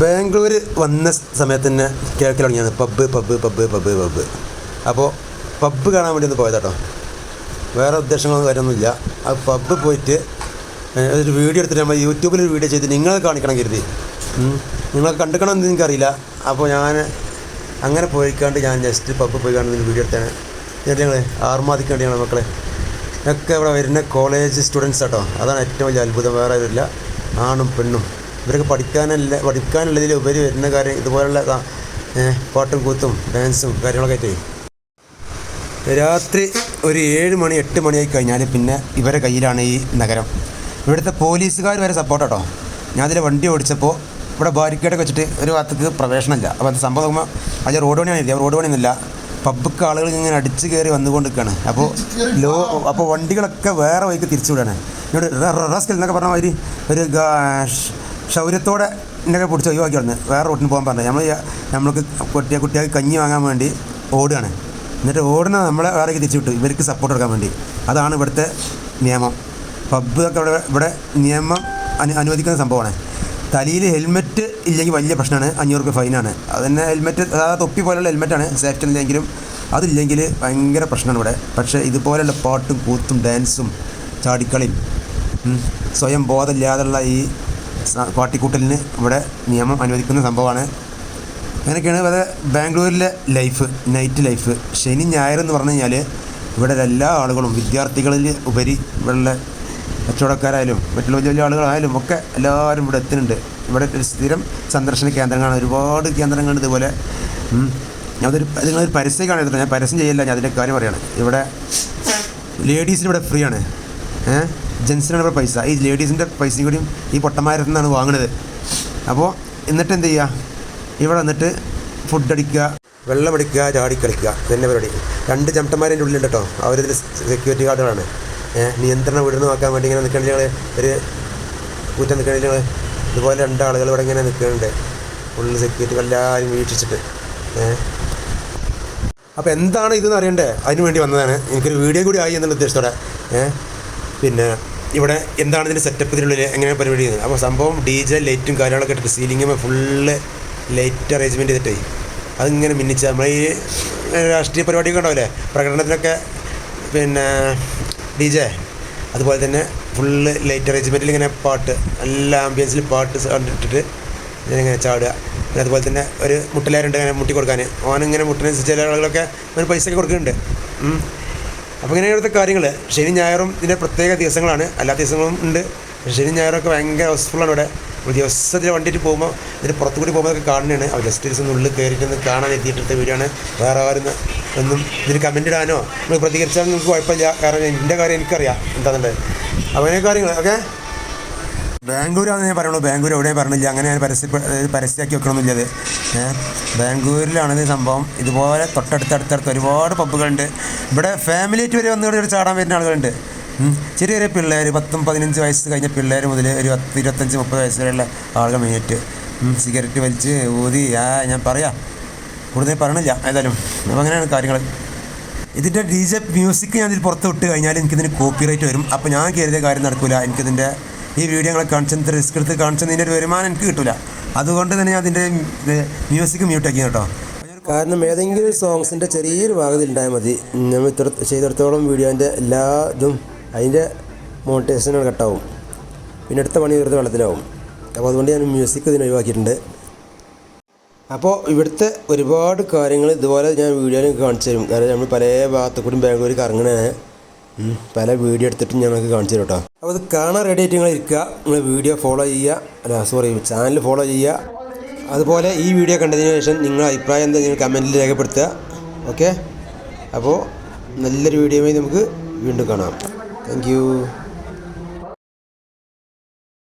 ബാംഗ്ലൂർ വന്ന സമയത്ത് തന്നെ കേൾക്കൽ തുടങ്ങിയത് pub pub pub pub pub അപ്പോൾ പബ്ബ് കാണാൻ വേണ്ടി ഒന്ന് പോയതാട്ടോ. വേറെ ഉദ്ദേശങ്ങളൊന്നും കാര്യമൊന്നുമില്ല. ആ പബ്ബ് പോയിട്ട് ഒരു വീഡിയോ എടുത്തിട്ട് നമ്മൾ യൂട്യൂബിൽ ഒരു വീഡിയോ ചെയ്ത് നിങ്ങളെ കാണിക്കണം കരുതി. നിങ്ങളെ കണ്ടിക്കണം എന്ന് എനിക്കറിയില്ല. അപ്പോൾ ഞാൻ അങ്ങനെ പോയിക്കാണ്ട് ഞാൻ ജസ്റ്റ് പബ്ബ് പോയി കാണുന്ന വീഡിയോ എടുത്താണ്. എന്നിട്ട് ഞങ്ങൾ ആർമാദിക്കേണ്ടിയാണ് മക്കളെ. ഒക്കെ ഇവിടെ വരുന്ന കോളേജ് സ്റ്റുഡൻസ് കേട്ടോ അതാണ് ഏറ്റവും വലിയ അത്ഭുതം. വേറെ ആരുമില്ല. ആണും പെണ്ണും. ഇവരൊക്കെ പഠിക്കാനല്ല പഠിക്കാനുള്ളതിൽ ഉപരി വരുന്ന കാര്യം ഇതുപോലുള്ള പാട്ടും കൂത്തും ഡാൻസും കാര്യങ്ങളൊക്കെ ആയിട്ട് രാത്രി ഒരു ഏഴ് മണി എട്ട് മണിയായി കഴിഞ്ഞാൽ പിന്നെ ഇവരെ കയ്യിലാണ് ഈ നഗരം ഇവിടുത്തെ പോലീസുകാർ വരെ സപ്പോർട്ട് കേട്ടോ അതിലെ വണ്ടി ഓടിച്ചപ്പോൾ ഇവിടെ ബാരിക്കേഡ് വെച്ചിട്ട് ഒരു ഭാഗത്തേക്ക് പ്രവേശനമില്ല അപ്പോൾ അത് സംഭവം നോക്കുമ്പോൾ അതിൽ റോഡ് പണിയാണ് ഇല്ല റോഡ് പണിയൊന്നുമില്ല പബ്ബൊക്കെ ആളുകൾ ഇങ്ങനെ അടിച്ചു കയറി വന്നുകൊണ്ട് നിൽക്കുകയാണ് അപ്പോൾ ലോ അപ്പോൾ വണ്ടികളൊക്കെ വേറെ വഴിക്ക് തിരിച്ചു വിടുകയാണ് ഇവിടെ റസ്കൽ എന്നൊക്കെ പറഞ്ഞ മാതിരി ഒരു ഷ്- ശൗര്യത്തോടെ എന്നൊക്കെ പിടിച്ച് ഒഴിവാക്കി വന്ന്. വേറെ റൂട്ടിന് പോകാൻ പറഞ്ഞു നമ്മൾ നമ്മൾക്ക് കുട്ടിയെ കുട്ടികൾക്ക് കഞ്ഞി വാങ്ങാൻ വേണ്ടി ഓടുകയാണ്. എന്നിട്ട് ഓടുന്ന നമ്മളെ വേറേക്ക് തിരിച്ചു വിട്ടു. ഇവർക്ക് സപ്പോർട്ട് കൊടുക്കാൻ വേണ്ടി. അതാണ് ഇവിടുത്തെ നിയമം. പബ്ബ് ഒക്കെ ഇവിടെ ഇവിടെ നിയമം അനു അനുവദിക്കുന്ന സംഭവമാണ്. തലയിൽ ഹെൽമെറ്റ് ഇല്ലെങ്കിൽ വലിയ പ്രശ്നമാണ്. അഞ്ഞൂറ് രൂപ ഫൈനാണ് അത് തന്നെ ഹെൽമെറ്റ് അതായത് തൊപ്പി പോലെയുള്ള ഹെൽമെറ്റാണ് സേഫ്റ്റി ഇല്ലെങ്കിലും അതില്ലെങ്കിൽ ഭയങ്കര പ്രശ്നമാണ് ഇവിടെ. പക്ഷേ ഇതുപോലെയുള്ള പാട്ടും കൂത്തും ഡാൻസും ചാടിക്കളിയും സ്വയം ബോധമില്ലാതെയുള്ള ഈ പാട്ടിക്കൂട്ടലിന് ഇവിടെ നിയമം അനുവദിക്കുന്ന സംഭവമാണ്. അങ്ങനെയൊക്കെയാണ് ഇവിടെ ബാംഗ്ലൂരിലെ ലൈഫ് നൈറ്റ് ലൈഫ് ശനി ഞായർ എന്ന് പറഞ്ഞു കഴിഞ്ഞാൽ ഇവിടെ എല്ലാ ആളുകളും വിദ്യാർത്ഥികളിൽ ഉപരി ഇവിടെയുള്ള കച്ചവടക്കാരായാലും മറ്റുള്ള വലിയ വലിയ ആളുകളായാലും ഒക്കെ എല്ലാവരും ഇവിടെ എത്തുന്നുണ്ട്. ഇവിടെ ഒരു സ്ഥിരം സന്ദർശന കേന്ദ്രങ്ങളാണ്. ഒരുപാട് കേന്ദ്രങ്ങളുണ്ട് ഇതുപോലെ. ഞാൻ ഞാനതൊരു അത് നിങ്ങളൊരു പരസ്യം കാണരുത് ഞാൻ പരസ്യം ചെയ്യില്ല ഞാൻ അതിന്റെ കാര്യം പറയുകയാണ് ഇവിടെ ലേഡീസിന് ഇവിടെ ഫ്രീ ആണ്. ഏഹ് ജെൻസിനാണ് ഇവിടെ പൈസ. ഈ ലേഡീസിന്റെ പൈസയും കൂടിയും ഈ പൊട്ടന്മാരത്തു നിന്നാണ് വാങ്ങുന്നത് അപ്പോൾ എന്നിട്ട് എന്ത് ചെയ്യുക ഇവിടെ വന്നിട്ട് ഫുഡ് അടിക്കുക വെള്ളം അടിക്കുക ചാടി കളിക്കുക. ഇതന്നെ പരിപാടി. രണ്ട് ചമട്ടന്മാരന്റെ ഉള്ളിലുണ്ട് കേട്ടോ അവരിതിൽ സെക്യൂരിറ്റി ഗാർഡുകളാണ് നിയന്ത്രണം വിടുന്ന നോക്കാൻ വേണ്ടി ഇങ്ങനെ നിൽക്കണ ഞങ്ങൾ ഒരു കൂറ്റം നിൽക്കണ ഞങ്ങൾ ഇതുപോലെ രണ്ടാളുകൾ ഇവിടെ ഇങ്ങനെ നിൽക്കുന്നുണ്ട് ഉള്ളിൽ സെക്യൂരിറ്റി എല്ലാവരും വീക്ഷിച്ചിട്ട്. അപ്പോൾ എന്താണ് ഇതെന്ന് അറിയണ്ടേ? അതിന് വേണ്ടി വന്നതാണ്. എനിക്കൊരു വീഡിയോ കൂടി ആയി എന്നുള്ള ഉദ്ദേശത്തോടെ. പിന്നെ ഇവിടെ എന്താണ് ഇതിന്റെ സെറ്റപ്പ് ഇതിനുള്ളിൽ? എങ്ങനെ പരിപാടി ചെയ്യുന്നത്? അപ്പോൾ സംഭവം ഡി ജെ ലൈറ്റും കാര്യങ്ങളൊക്കെ ഇട്ടിട്ട് സീലിങ്ങും ഫുള്ള് ലൈറ്റ് അറേഞ്ച്മെന്റ് ചെയ്തിട്ടേ അതിങ്ങനെ മിന്നിച്ച് നമ്മൾ ഈ രാഷ്ട്രീയ പരിപാടിയൊക്കെ ഉണ്ടാവില്ലേ? പ്രകടനത്തിനൊക്കെ പിന്നെ ഡി ജെ അതുപോലെ തന്നെ ഫുള്ള് ലൈറ്റ് അറേഞ്ച്മെന്റിൽ ഇങ്ങനെ പാട്ട് എല്ലാ ആംബിയൻസിൽ പാട്ട് കണ്ടിട്ടിട്ട് ഇങ്ങനെ ചാടുക. പിന്നെ അതുപോലെ തന്നെ ഒരു മുട്ടലാരുണ്ട് ഇങ്ങനെ മുട്ടി കൊടുക്കാൻ ഓനിങ്ങനെ മുട്ടിനനുസരിച്ച് ചില ആളുകളൊക്കെ ഒരു പൈസ ഒക്കെ കൊടുക്കുന്നുണ്ട്. അപ്പോൾ ഇങ്ങനെ ഇവിടുത്തെ കാര്യങ്ങൾ ശനി ഞായറും ഇതിന്റെ പ്രത്യേക ദിവസങ്ങളാണ്. അല്ലാത്ത ദിവസങ്ങളും ഉണ്ട്. ശനി ഞായറൊക്കെ ഭയങ്കര ഹൗസ്ഫുള്ളാണ് ഇവിടെ. ഒരു ദിവസത്തിൽ വണ്ടിയിട്ട് പോകുമ്പോൾ ഇതിന് പുറത്തു കൂടി പോകുമ്പോൾ അതൊക്കെ കാണുന്നതാണ് അവർ ജസ്റ്റ് ദിവസം ഉള്ളിൽ കയറിയിട്ടൊന്ന് കാണാൻ എത്തിയിട്ടെടുത്ത വീടാണ് വേറെ ആരും ഒന്നും ഇതിന് കമന്റ് ഇടാനോ? നിങ്ങൾ പ്രതികരിച്ചാൽ നിങ്ങൾക്ക് കുഴപ്പമില്ല. കാരണം എന്റെ കാര്യം എനിക്കറിയാം. എന്താണെന്നുള്ളത് അങ്ങനെ കാര്യങ്ങൾ ഓക്കെ ബാംഗ്ലൂരാണെന്ന് ഞാൻ പറയുള്ളൂ. ബാംഗ്ലൂർ എവിടെയും പറഞ്ഞില്ല. അങ്ങനെ ഞാൻ പരസ്യ പരസ്യമാക്കി വെക്കണമെന്നില്ല ബാംഗ്ലൂരിലാണ് ഇത് സംഭവം. ഇതുപോലെ തൊട്ടടുത്തടുത്തടുത്ത് ഒരുപാട് പബ്ബുകളുണ്ട്. ഇവിടെ ഫാമിലി ആയിട്ട് വരെ വന്നുകൊണ്ട് ഒരു ചാടാൻ വരുന്ന ആളുകളുണ്ട്. ചെറിയ ചെറിയ പിള്ളേർ പത്തും പതിനഞ്ച് വയസ്സ് കഴിഞ്ഞ പിള്ളേർ മുതൽ ഒരു പത്ത് ഇരുപത്തഞ്ച് മുപ്പത് വയസ്സ് വരെയുള്ള ആളുകൾ മെയിനായിട്ട് സിഗരറ്റ് വലിച്ച് ഊതി. ആ ഞാൻ പറയാം. കൂടുതൽ പറയണില്ല. ഏതായാലും. അപ്പം അങ്ങനെയാണ് കാര്യങ്ങൾ ഇതിന്റെ ഡി ജെ മ്യൂസിക് ഞാൻ ഇതിൽ പുറത്ത് വിട്ട് കഴിഞ്ഞാൽ എനിക്കിതിന് കോപ്പിറൈറ്റ് വരും. അപ്പോൾ ഞാൻ കയറിയ കാര്യം നടക്കില്ല എനിക്കിതിന്റെ ഈ വീഡിയോകളെ കാണിച്ചത് റിസ്ക് എടുത്ത് കാണിച്ചതിന്റെ ഒരു വരുമാനം എനിക്ക് കിട്ടില്ല അതുകൊണ്ട് തന്നെ ഞാൻ അതിന്റെ മ്യൂസിക് മ്യൂട്ട് ആക്കി കേട്ടോ. കാരണം ഏതെങ്കിലും സോങ്സിന്റെ ചെറിയൊരു ഭാഗത്തിൽ ഉണ്ടായാൽ മതി. നമ്മൾ ഇത്ര ചെയ്തിടത്തോളം വീഡിയോന്റെ എല്ലാ ഇതും അതിന്റെ മോണിറ്റൈസേഷൻ കട്ടാവും പിന്നെ അടുത്ത പണി വെറുതെ വെള്ളത്തിലാവും. അപ്പോൾ അതുകൊണ്ട് ഞാൻ മ്യൂസിക് ഇതിന് ഒഴിവാക്കിയിട്ടുണ്ട്. അപ്പോൾ ഇവിടുത്തെ ഒരുപാട് കാര്യങ്ങൾ ഇതുപോലെ ഞാൻ വീഡിയോയിൽ കാണിച്ചു തരും. കാരണം നമ്മൾ പല ഭാഗത്തു കൂടി ബാംഗ്ലൂർ കറങ്ങണേ പല വീഡിയോ എടുത്തിട്ടും ഞങ്ങൾക്ക് കാണിച്ചു തരും കേട്ടോ അപ്പോൾ ഇത് കാണാൻ റെഡി ആയിട്ട് നിങ്ങൾ ഇരിക്കുക. നിങ്ങൾ വീഡിയോ ഫോളോ ചെയ്യുക. അല്ല സോറി ചാനൽ ഫോളോ ചെയ്യുക. അതുപോലെ ഈ വീഡിയോ കണ്ടതിന് ശേഷം നിങ്ങളുടെ അഭിപ്രായം എന്താ നിങ്ങൾ കമന്റിൽ രേഖപ്പെടുത്തുക. ഓക്കെ അപ്പോൾ നല്ലൊരു വീഡിയോയുമായി നമുക്ക് വീണ്ടും കാണാം. താങ്ക്